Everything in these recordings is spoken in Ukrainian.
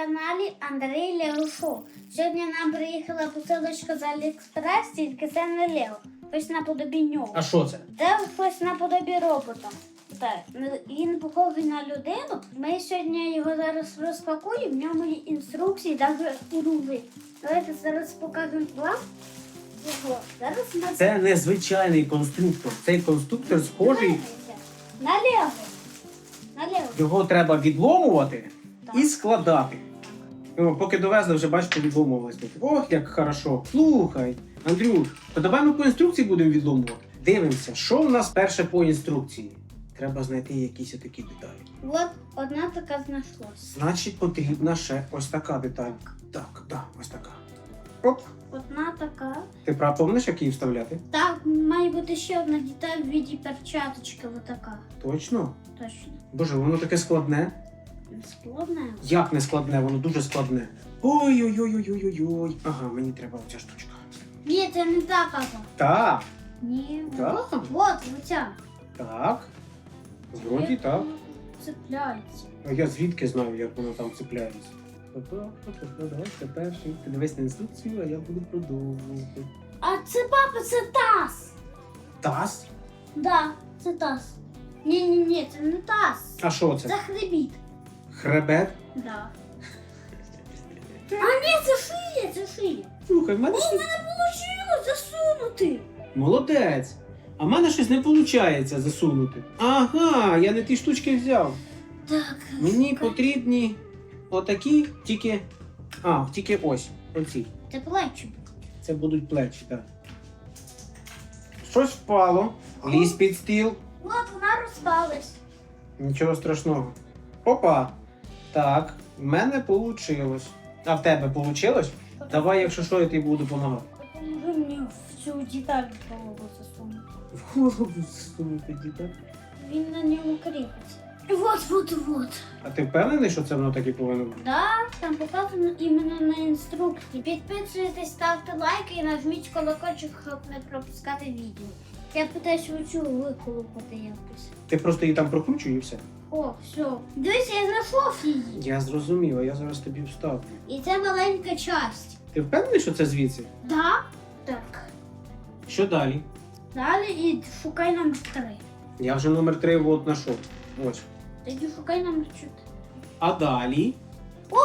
каналі Андрій Лего Шоу. Сьогодні нам приїхала посилочка з Аліекспрес, тільки це не Лего. Ось наподобі нього. А що це? Це щось наподобі робота. Так, ну, він похожий на людину. Ми сьогодні його зараз розпакуємо. В ньому є інструкції, навіть урови. Давайте зараз покажемо вам його. Зараз ми Це незвичайний конструктор. Цей конструктор схожий. на Лего. На Лего. Його треба відломувати і складати. Ну, поки довезли, вже бачите, відломувались. Ох, як хорошо. Слухай, Андрюш, то давай ми по інструкції будемо відломувати. Дивимося, що в нас перше по інструкції. Треба знайти якісь такі деталі. От одна така знайшлась. Значить, потрібна ще ось така деталь. Так, так, ось така. Оп. Одна така. Ти прав помниш, як її вставляти? Так, має бути ще одна деталь в віді перчаточки, отака. Точно? Точно. Боже, воно таке складне. Складне. Як не складне, воно дуже складне. Ой-ой-ой-ой-ой-ой. Ага, мені треба оця штучка. Ні, це не та капа. Так, Ні. так, От, оця. так. Вроді так. Цепляється. А я звідки знаю, як воно там цепляється? Давай тепер ще ти дивись на інструкцію, а я буду продовжувати. А це папа, це таз. Таз? Да, це таз. Ні, ні, ні, це не таз. А що Це це? хребіт. Хребет? Да. А ні, це шия, це шия. Слухай, в мене О, в щось... мене вийшло засунути. Молодець. А в мене щось не виходить засунути. Ага, я не ті штучки взяв. Так. Мені потрібні отакі, тільки. А, тільки ось. Оці. Це плечі. Це будуть плечі, так. Щось впало. Лізь під стіл. От вона розпалась. Нічого страшного. Опа. Так, в мене вийшло. А в тебе вийшло? Давай, якщо що, я тобі буду допомагати. Допоможи мені в цю деталь в голову засунути. В голову засунути дітей. Він на ньому кріпиться. Вот, вот, вот. А ти впевнений, що це воно так і повинно бути? Да, там показано іменно на інструкції. Підписуйтесь, ставте лайки і нажміть колокольчик, щоб не пропускати відео. Я питаюсь оцю виколупати якось. Ти просто її там прокручуй і все. О, все. Дивись, я знайшов її. Я зрозумів, а я зараз тобі вставлю. І це маленька часть. Ти впевнений, що це звідси? Да? Так. Що далі? Далі і шукай номер три. Я вже номер 3 от знайшов. Ось. Тоді шукай номер чотири. А далі? О!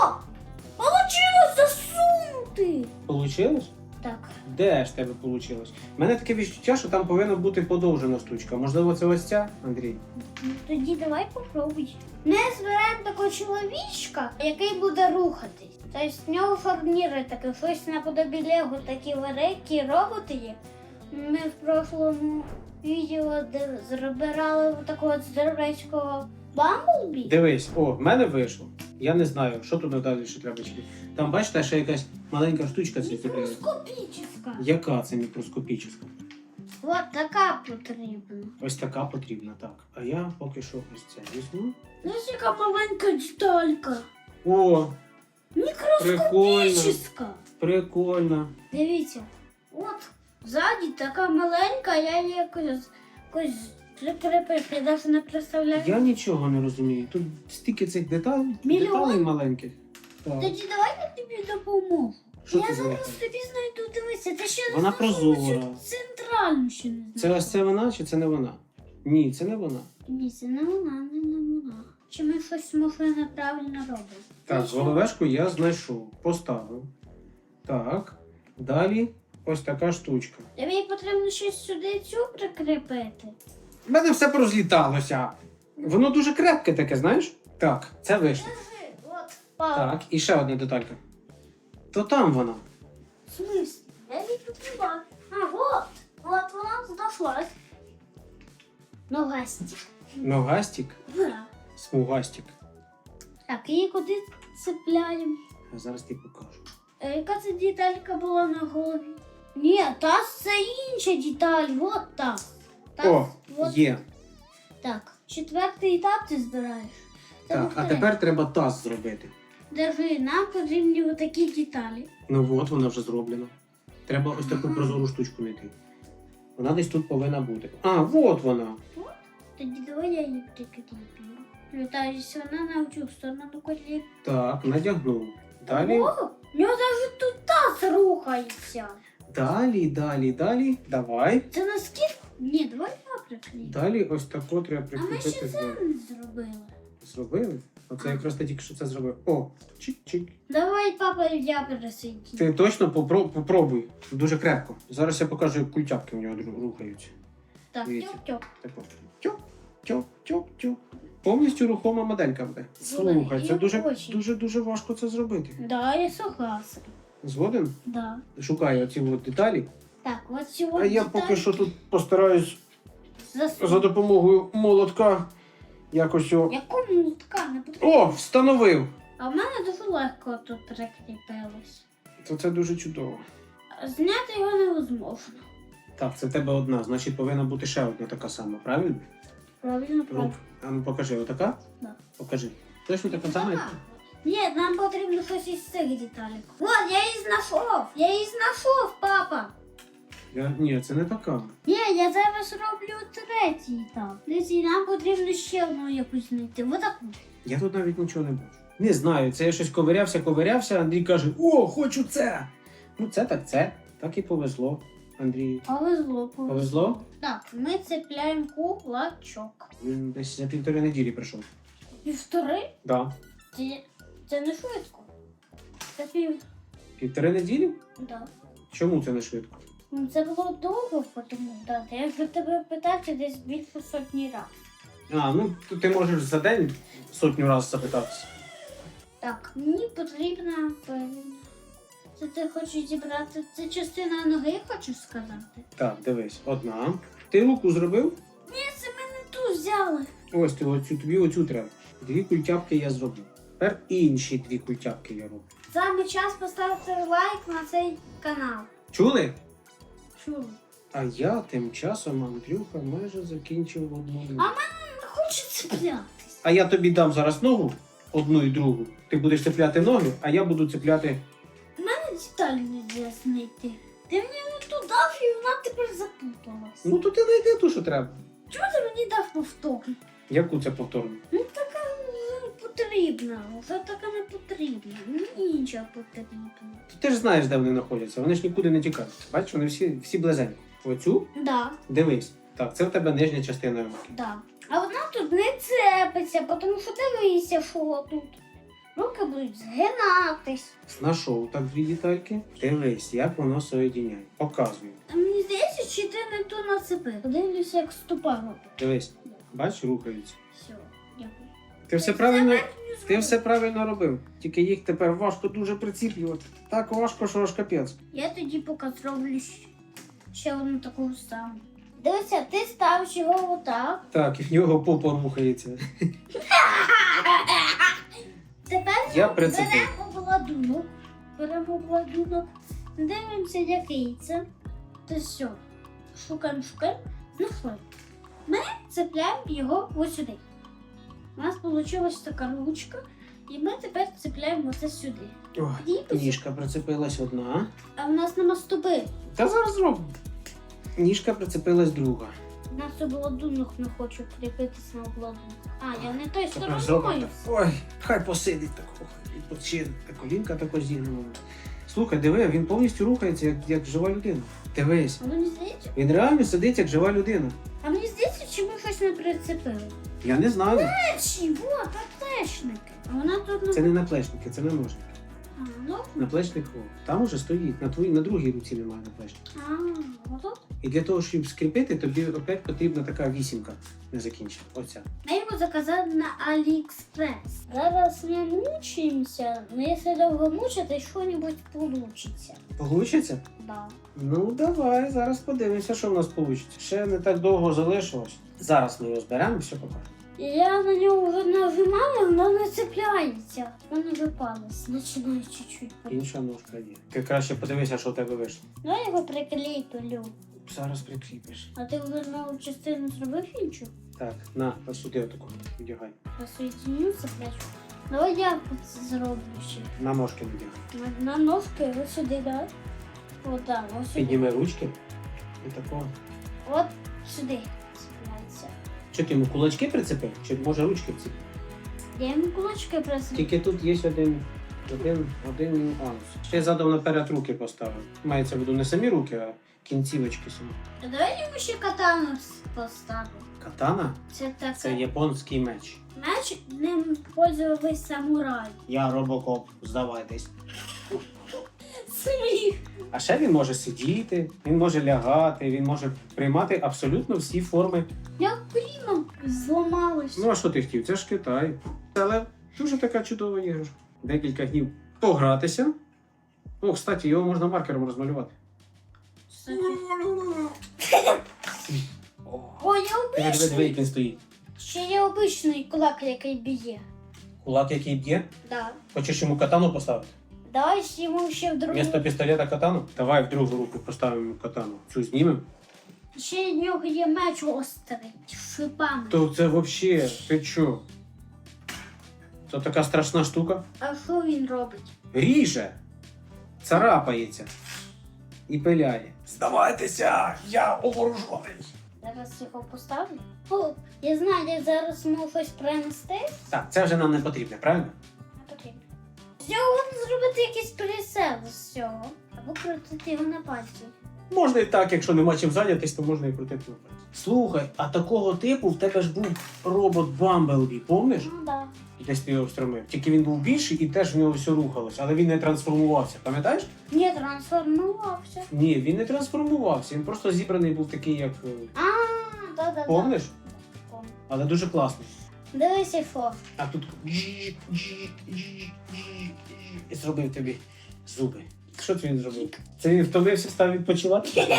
Получилось засунути! Получилось? Так. Де ж тебе вийшло? У мене таке відчуття, що там повинна бути подовжена штучка. Можливо, це ось ця, Андрій? Ну, Тоді давай попробуй. Ми збираємо такого чоловічка, який буде рухатись. Тобто в нього фурніри таке, щось наподобі Лего, такі великі роботи є. Ми в прошлому відео де зробирали такого здоровецького бамблбі. Дивись, о, в мене вийшло. Я не знаю, що тут далі ще треба чекати. Там бачите, ще якась маленька штучка це цепляється. Мікроскопічна. Яка це мікроскопічна? От така потрібна. Ось така потрібна, так. А я поки що ось це візьму. Ось яка маленька деталька. О, Мікроскопічна. прикольно. Дивіться, от ззаді така маленька, я її якось, якось прикрепити, навіть не представляю. Я нічого не розумію. Тут стільки цих деталей, Мільйон? деталей маленьких. Так. Тоді давай я тобі допоможу. Що я за зараз деталь? тобі знайду дивися, ти ще не Вона прозора. центральну ще не Це ось це вона чи це не вона? Ні, це не вона. Ні, це не вона, не, не вона. Чи ми щось може неправильно робимо? Так, Ти головешку я знайшов, поставив. Так. Далі ось така штучка. Тобі потрібно щось сюди цю прикріпити. У мене все порозліталося. Воно дуже крепке таке, знаєш? Так, це вийшло. Держи, от. Так, і ще одна деталька. То там вона. В смысле? Я не понимаю. А, вот. Вот вона. Ногасті. Ногастик, Да. смугастик. Так, її куди цепляємо? Я зараз тобі покажу. Е, Яка це деталька була на голові? Ні, таз це інша деталь. Вот таз. О, вот. є. Так, четвертий етап ти збираєш. Це Так, а тепер треба таз зробити. Держи, нам потрібні отакі деталі. Ну от вона вже зроблена. Треба ось таку прозору штучку знайти. Вона десь тут повинна бути. А, от вона. Тоді давай я її прикріплю. Літаєш вона на цю сторону колі. Так, надягнув. Далі, О, у нього навіть тут таз рухається. далі, далі, далі. Давай. Це наскільки? Ні, давай я приклею. Далі ось тако треба А ми ще прикріпити. це не зробили. Зробили? Оце якраз ти тільки що це зробив. О, чик-чик. Давай, папа, я пересидю. Ти точно попро- попробуй. Дуже крепко. Зараз я покажу, як культяпки в нього дру- рухаються. Так, Дивіться. тьоп-тьоп. Так от. Тьоп, тьоп, тьоп, тьоп. Повністю рухома моделька буде. Слухай, це дуже, хочу. дуже, дуже важко це зробити. Да, я согласен. Згоден? Да. Шукаю оці от деталі. Так, от. А я поки що тут постараюсь Засунь. за допомогою молотка якось його. Яку мутка не потрібно. О, встановив! А в мене дуже легко тут прикріпилось. То це дуже чудово. Зняти його невозможно. Так, це в тебе одна, значить повинна бути ще одна така сама, правильно? Правильно, правильно. а ну покажи, отака? Да. Покажи. Точно така сама? як-. Ні, нам потрібно щось із цих деталей. От, я її знайшов! Я її знайшов, папа! Я... Ні, це не така. Ні, я зараз роблю третій етап. Дивіться, нам потрібно ще одну якусь знайти. Отаку. Я тут навіть нічого не бачу. Не знаю, це я щось ковирявся, ковирявся, Андрій каже: О, хочу це! Ну, це так це. Так і повезло, Андрію. Повезло, повезло. Повезло? Так, ми цепляємо кулачок. Він десь за півтори неділі прийшов. Півтори? Да. Це, це не швидко. Це пів. Півтори неділі? Да. Чому це не швидко? Ну, це було довго тому дати. Я вже тебе питав це десь більше сотні разів. А, ну то ти можеш за день сотню разів запитатися. Так, мені потрібна певна. Це ти хочеш зібрати. Це частина ноги, хочеш сказати? Так, дивись, одна. Ти руку зробив? Ні, це ми не ту взяли. Ось ти оцю, тобі оцю треба. Дві культяпки я зробив. Тепер інші дві культяпки я роблю. Саме час поставити лайк на цей канал. Чули? Чули? А я тим часом, Андрюха, майже закінчив одну. А Не хочу цеплятись. А я тобі дам зараз ногу, одну і другу. Ти будеш цепляти ноги, а я буду цепляти. Мене деталі не знайти. Ти мені не ту дав і вона тепер запуталась. Ну то ти знайди ту, що треба. Чому ти мені дав повторно? Яку це повторно? Ну така потрібна, вже така не потрібна. Мені інша потрібна. Ти ж знаєш, де вони знаходяться. Вони ж нікуди не тікають. Бачиш, вони всі, всі близенькі. Оцю Да, дивись. Так, це в тебе нижня частина руки. да. А вона тут не цепиться, тому що дивися, що тут. Руки будуть згинатись. Знайшов так дві детальки. Дивись, як воно соєдіняє. Показую. А мені здається, чи ти не ту нацепив. Подивлюся, як ступа робить. Дивись, бач, рухаються. Все. Ти все правильно, ти все правильно робив. Тільки їх тепер важко дуже приціплювати. Так важко, що аж капець. Я тоді поки зроблю ще одну таку саму. Дивися, ти ставиш його отак. Так, і в нього попа рухається. Тепер Я прицепив. беремо обладунок. Беремо обладунок. Дивимося, який це. Це все. Шукаємо, шукаємо. Знайшли. Ми цепляємо його ось сюди. У нас вийшла така ручка, і ми тепер цепляємо оце сюди. І ніжка прицепилась одна. А в нас нема стопи. Та зараз зробимо. Ніжка прицепилась друга. У нас обладунок не хоче кріпитися на обладунок. А, я не той стороною. Ой, хай посидить так. Відпочине. Колінка також зігнула. Слухай, диви, він повністю рухається, як, як жива людина. Дивись. А мені здається, Він реально сидить як жива людина. а мені здається, чи ми щось не прицепили. Я не знаю. Речі, вот, аптечники. А вона тут не Це не наплечники, це наможники. А, ну, Наплечник о, там уже стоїть. На твоїй на другій руці немає наплечника. а, отут. І для того, щоб скріпити, тобі опять потрібна така вісімка не закінчена. Оця. Я його заказав на Аліекспрес. Зараз ми мучаємося, але якщо довго мучити, що-небудь получиться. Получиться? Да. Ну давай, зараз подивимося, що в нас вийде. Ще не так довго залишилось. Зараз ми його зберемо і все покажемо. Я на нього вже нажимаю, воно не цепляється. Воно випалось. Починаю чуть-чуть. Інша ножка є. Ти краще подивися, що в тебе вийшло. Ну, я його приклею. Зараз прикріпиш. А ти нову частину зробив іншу? Так, на, сюди отаку. Вдягай. Посоединю цеплячу. Давай я це зроблю ще. На ножки вдягай. На, на ножки ось сюди, да? От так, ось сюди. Підніми ручки. І тако. От сюди Чи ти йому кулачки прицепив? Чи може ручки вцепив? Я йому кулачки просив. Тільки тут є один, один, один нюанс. Ще задом наперед руки поставив. Мається в виду не самі руки, а кінцівочки самі. А давай йому ще катану поставимо. Катана Це таке. це японський меч. Меч ним пользувались самурай. Я робокоп, здавайтесь. Сміх. А ще він може сидіти, він може лягати, він може приймати абсолютно всі форми. Як зламалось. Ну а що ти хотів? Це ж Китай. Але дуже така чудова іграшка. Декілька днів погратися. О, кстати, його можна маркером розмалювати. Ой, я обичний. як він стоїть. Ще є обичний кулак, який б'є. Кулак, який б'є. Да. Хочеш йому катану поставити? Давай йому ще в другу. Вместо пістолета катану? Давай в другу руку поставимо катану. Цю знімемо. Ще в нього є меч острий. з Шипами. То це взагалі, ти чо? Це така страшна штука. А що він робить? Ріже, царапається і пиляє. Здавайтеся, я оборужений. Зараз його поставлю. О, я знаю, я зараз можу щось принести. Так, це вже нам не потрібно, правильно? Не потрібно. З цього можна зробити якийсь присел з цього. Або крутити його на пальці. Можна і так, якщо нема чим зайнятись, то можна і крутити на пальці. Слухай, а такого типу в тебе ж був робот Бамблбі, помниш? Ну да. Десь ти його встромив. Тільки він був більший і теж в нього все рухалося, але він не трансформувався. Пам'ятаєш? Ні, трансформувався. Ні, він не трансформувався. Він просто зібраний був такий, як. е, А, да-да-да. Помниш? Помню. Але дуже класний. Дивись, Іфо. А тут і зробив тобі зуби. Що це він зробив? Це він втомився, став відпочивати?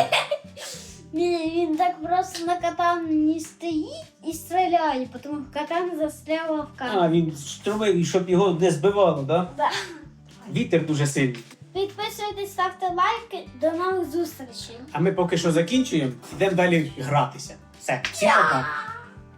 Ні, він так просто на катані стоїть і стріляє, тому катан застряла в камері. А, він зробив, щоб його не збивало, да? Да. Вітер дуже сильний. Підписуйтесь, ставте лайки. До нових зустрічей. А ми поки що закінчуємо, йдемо далі гратися. Все, всім пока.